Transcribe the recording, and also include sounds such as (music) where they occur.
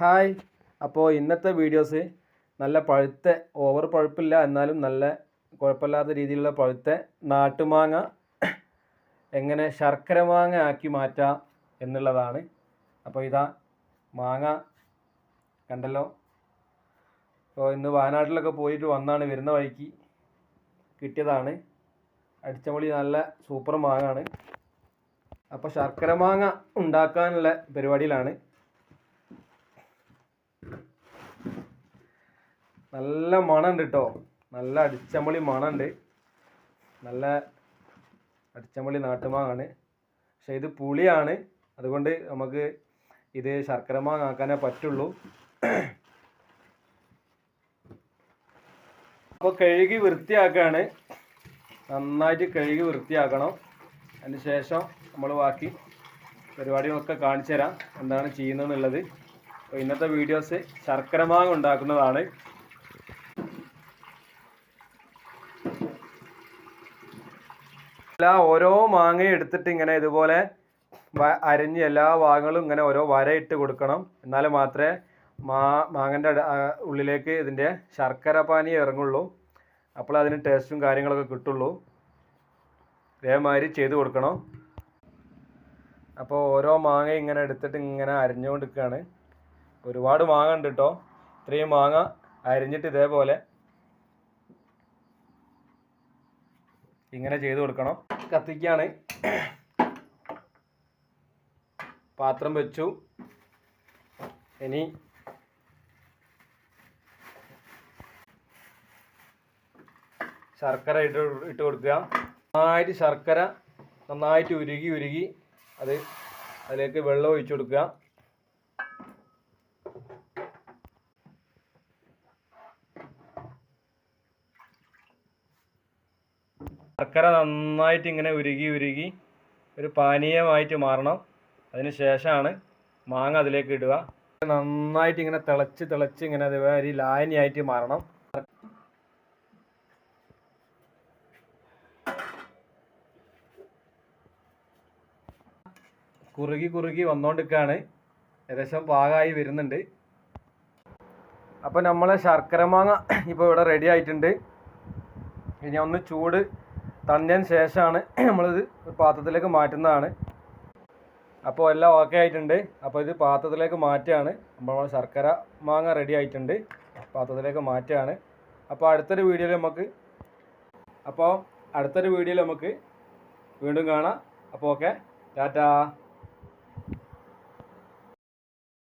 Hi. അപ്പോൾ ഇന്നത്തെ videos നല്ല പഴുത്ത ഓവർ പഴുപ്പില്ല എന്നാലും നല്ല കുഴപ്പമില്ലാത്ത രീതിയിലുള്ള പഴുത്ത നാട്ടുമാങ്ങ എങ്ങനെ ശർക്കര മാങ്ങ ആക്കി മാറ്റാം എന്നുള്ളതാണ്. അപ്പോൾ ഇതാ മാങ്ങ കണ്ടല്ലോ. അപ്പോൾ ഇന്ന് വയനാട്ടിലൊക്കെ പോയിട്ട് വന്നാണ് വരുന്ന വഴിക്ക് കിട്ടിയതാണ്. അടിച്ചമൊളി നല്ല സൂപ്പർ മാങ്ങാണ്. അപ്പോൾ ശർക്കര മാങ്ങ ഉണ്ടാക്കാനുള്ള പരിപാടിയിലാണ്. നല്ല മണമുണ്ട് കേട്ടോ നല്ല അടിച്ചമ്പളി മണമുണ്ട്. നല്ല അടിച്ചമ്പളി നാട്ടുമാങ്ങാണ്. പക്ഷെ ഇത് പുളിയാണ്. അതുകൊണ്ട് നമുക്ക് ഇത് ശർക്കര മാങ്ങ ആക്കാനേ പറ്റുള്ളൂ. അപ്പോൾ കഴുകി വൃത്തിയാക്കുകയാണ് നന്നായിട്ട് കഴുകി വൃത്തിയാക്കണം. അതിന് ശേഷം നമ്മൾ ബാക്കി പരിപാടികളൊക്കെ കാണിച്ചു തരാം എന്താണ് ചെയ്യുന്നതെന്നുള്ളത്. ഇന്നത്തെ വീഡിയോസ് ശർക്കര മാങ്ങ ഉണ്ടാക്കുന്നതാണ്. എല്ലാ ഓരോ മാങ്ങയും എടുത്തിട്ട് ഇങ്ങനെ ഇതുപോലെ അരിഞ്ഞ് എല്ലാ ഭാഗങ്ങളും ഇങ്ങനെ ഓരോ വരയിട്ട് കൊടുക്കണം. എന്നാൽ മാത്രമേ മാ മാങ്ങന്റെ ഉള്ളിലേക്ക് ഇതിന്റെ ശർക്കര പാനി ഇറങ്ങുള്ളൂ. അപ്പോൾ അതിന് ടേസ്റ്റും കാര്യങ്ങളൊക്കെ കിട്ടുള്ളൂ. ഇതേമാതിരി ചെയ്ത് കൊടുക്കണം. അപ്പോൾ ഓരോ മാങ്ങ ഇങ്ങനെ എടുത്തിട്ട് ഇങ്ങനെ അരിഞ്ഞുകൊണ്ടിരിക്കുകയാണ്. ഒരുപാട് മാങ്ങ ഉണ്ട് കേട്ടോ ഇത്രയും മാങ്ങ അരിഞ്ഞിട്ട് ഇതേപോലെ ഇങ്ങനെ ചെയ്ത് കൊടുക്കണം. കത്തിക്കാണ്. പാത്രം വെച്ചു. ഇനി ശർക്കര ഇട്ട് ഇട്ട് കൊടുക്കുക. നന്നായിട്ട് ശർക്കര നന്നായിട്ട് ഉരുകി ഉരുകി അത് അതിലേക്ക് വെള്ളം ഒഴിച്ചു കൊടുക്കുക. ശർക്കര നന്നായിട്ട് ഇങ്ങനെ ഉരുകി ഉരുകി ഒരു പാനീയമായിട്ട് മാറണം. അതിന് ശേഷമാണ് മാങ്ങ അതിലേക്ക് ഇടുക. നന്നായിട്ട് ഇങ്ങനെ തിളച്ച് തിളച്ച് ഇങ്ങനെ ഒരു ലായനിയായിട്ട് മാറണം. കുറുകി കുറുകി വന്നുകൊണ്ടിരിക്കുകയാണ് ഏകദേശം പാകമായി വരുന്നുണ്ട്. അപ്പോൾ നമ്മളെ ശർക്കര മാങ്ങ ഇപ്പോൾ ഇവിടെ റെഡി ആയിട്ടുണ്ട്. ഇനി ഒന്ന് ചൂട് തണിഞ്ഞതിന് ശേഷമാണ് (clears throat) നമ്മളിത് പാത്രത്തിലേക്ക് മാറ്റുന്നതാണ്. അപ്പോൾ എല്ലാം ഓക്കെ ആയിട്ടുണ്ട്. അപ്പോൾ ഇത് പാത്രത്തിലേക്ക് മാറ്റുകയാണ്. നമ്മൾ ശർക്കര മാങ്ങ റെഡി ആയിട്ടുണ്ട്. പാത്രത്തിലേക്ക് മാറ്റുകയാണ്. അപ്പോൾ അടുത്തൊരു വീഡിയോയിൽ നമുക്ക് അപ്പോൾ അടുത്തൊരു വീഡിയോയിൽ നമുക്ക് വീണ്ടും കാണാം. അപ്പോൾ ഓക്കെ ടാറ്റാ.